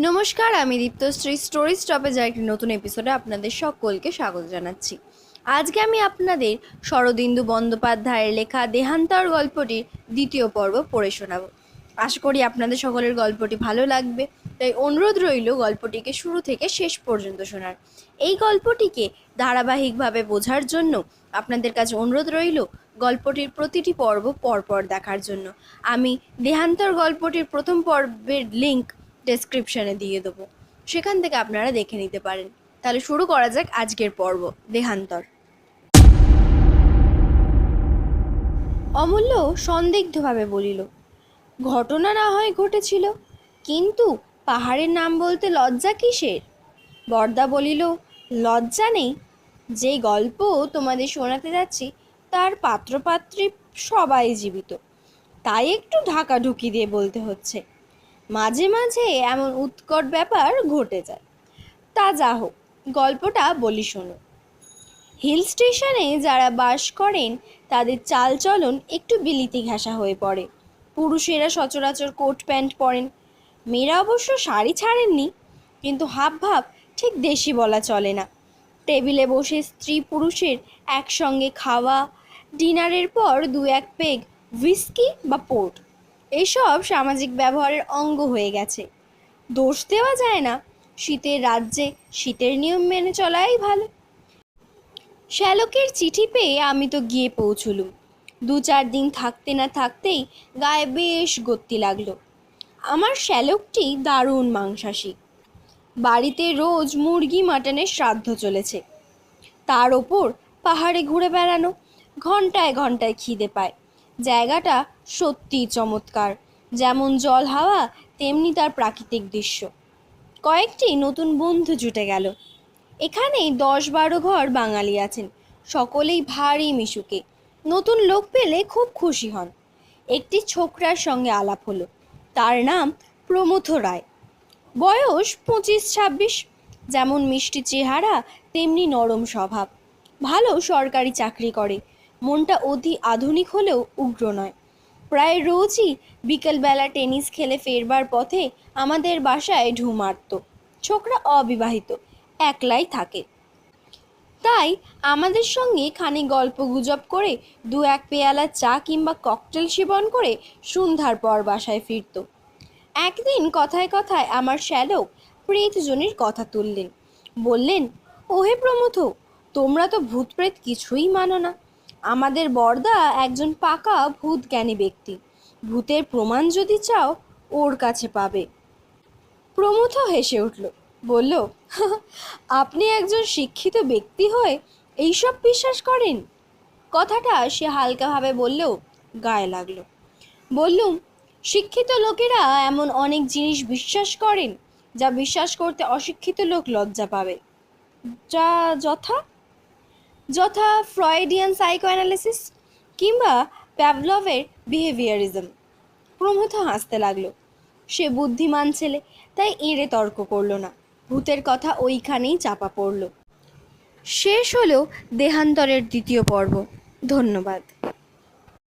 নমস্কার, আমি দীপ্তশ্রী স্টোরি স্টপেজের একটি নতুন এপিসোডে আপনাদের সকলকে স্বাগত জানাচ্ছি। আজকে আমি আপনাদের শরদিন্দু বন্দ্যোপাধ্যায়ের লেখা দেহান্তর গল্পটির দ্বিতীয় পর্ব পড়ে শোনাবো। আশা করি আপনাদের সকলের গল্পটি ভালো লাগবে, তাই অনুরোধ রইল গল্পটিকে শুরু থেকে শেষ পর্যন্ত শোনার। এই গল্পটিকে ধারাবাহিকভাবে বোঝার জন্য আপনাদের কাছে অনুরোধ রইল গল্পটির প্রতিটি পর্ব পরপর দেখার জন্য। আমি দেহান্তর গল্পটির প্রথম পর্বের লিংক ডেসক্রিপশনে দিয়ে দেবো। সেখান থেকে আপনারা দেখে নিতে পারেন। তাহলে শুরু করা যাক আজকের পর্ব, দেহান্তর। অমূল্য সন্দিগ্ধভাবে বলিল, ঘটনা না হয় ঘটেছিল, কিন্তু পাহাড়ের নাম বলতে লজ্জা কিসের? বর্দা বলিল, লজ্জা নেই। যে গল্প তোমাদের শোনাতে যাচ্ছি, তার পাত্রপাত্রী সবাই জীবিত। তাই একটু ঢাকা ঢুকি দিয়ে বলতে হচ্ছে। মাঝে মাঝে এমন উৎকট ব্যাপার ঘটে যায়। তা যা হোক, গল্পটা বলি শোনো। হিল স্টেশনে যারা বাস করেন, তাদের চালচলন একটু বিলিতি ঘেঁষা হয়ে পড়ে। পুরুষেরা সচরাচর কোট প্যান্ট পরেন। মেয়েরা অবশ্য শাড়ি ছাড়েননি, কিন্তু হাব ভাব ঠিক দেশি বলা চলে না। টেবিলে বসে স্ত্রী পুরুষের একসঙ্গে খাওয়া, ডিনারের পর দু এক পেগ হুইস্কি বা পোর্ট। এসব সামাজিক ব্যবহারের অঙ্গ হয়ে গেছে। দোষ দেওয়া যায় না। শীতের রাজ্যে শীতের নিয়ম মেনে চলাই ভালো। শ্যালকের চিঠি পেয়ে আমি তো গিয়ে পৌঁছলুম। দু চার দিন থাকতে না থাকতেই গায়ে বেশ গত্তি লাগল। আমার শ্যালকটি দারুণ মাংসাশী বাড়িতে রোজ মুরগি মাটনের শ্রাদ্ধ চলেছে। তার ওপর পাহাড়ে ঘুরে বেড়ানো, ঘন্টায় ঘন্টায় খিদে পায়। জায়গাটা সত্যিই চমৎকার। যেমন জল হাওয়া, তেমনি তার প্রাকৃতিক দৃশ্য। কয়েকটি নতুন বন্ধু জুটে গেল। এখানেই দশ বারো ঘর বাঙালি আছেন। সকলেই ভারী মিশুকে। নতুন লোক পেলে খুব খুশি হন। একটি ছোকরার সঙ্গে আলাপ হলো। তার নাম প্রমথ রায়। বয়স পঁচিশ ছাব্বিশ যেমন মিষ্টি চেহারা, তেমনি নরম স্বভাব। ভালো সরকারি চাকরি করে। মনটা অতি আধুনিক হলেও উগ্র নয়। প্রায় রোজই বিকেলবেলা টেনিস খেলে ফেরবার পথে আমাদের বাসায় ঢু মারত। ছোকরা অবিবাহিত, একলাই থাকে। তাই আমাদের সঙ্গে খানিক গল্প গুজব করে দু এক পেয়ালা চা কিংবা ককটেল সেবন করে সন্ধ্যার পর বাসায় ফিরত। একদিন কথায় কথায় আমার শ্যালক প্রেতজনের কথা তুললেন। বললেন, ওহে প্রমথ তোমরা তো ভূত প্রেত কিছুই মানো না। আমাদের বর্দা একজন পাকা ভূত জ্ঞানী ব্যক্তি। ভূতের প্রমাণ যদি চাও, ওর কাছে পাবে। প্রমথ হেসে উঠল, বলল, আপনি একজন শিক্ষিত ব্যক্তি হয়ে এইসব বিশ্বাস করেন? কথাটা সে হালকাভাবে বললেও গায়ে লাগল। বললুম, শিক্ষিত লোকেরা এমন অনেক জিনিস বিশ্বাস করেন, যা বিশ্বাস করতে অশিক্ষিত লোক লজ্জা পাবে। যা যথা যথা ফ্রয়েডিয়ান সাইকো অ্যানালিসিস কিংবা প্যাভলভের বিহেভিয়ারিজম প্রমথ হাসতে লাগল। সে বুদ্ধিমান ছেলে, তাই এঁড়ে তর্ক করল না। ভূতের কথা ওইখানেই চাপা পড়ল। শেষ হলো দেহান্তরের দ্বিতীয় পর্ব। ধন্যবাদ।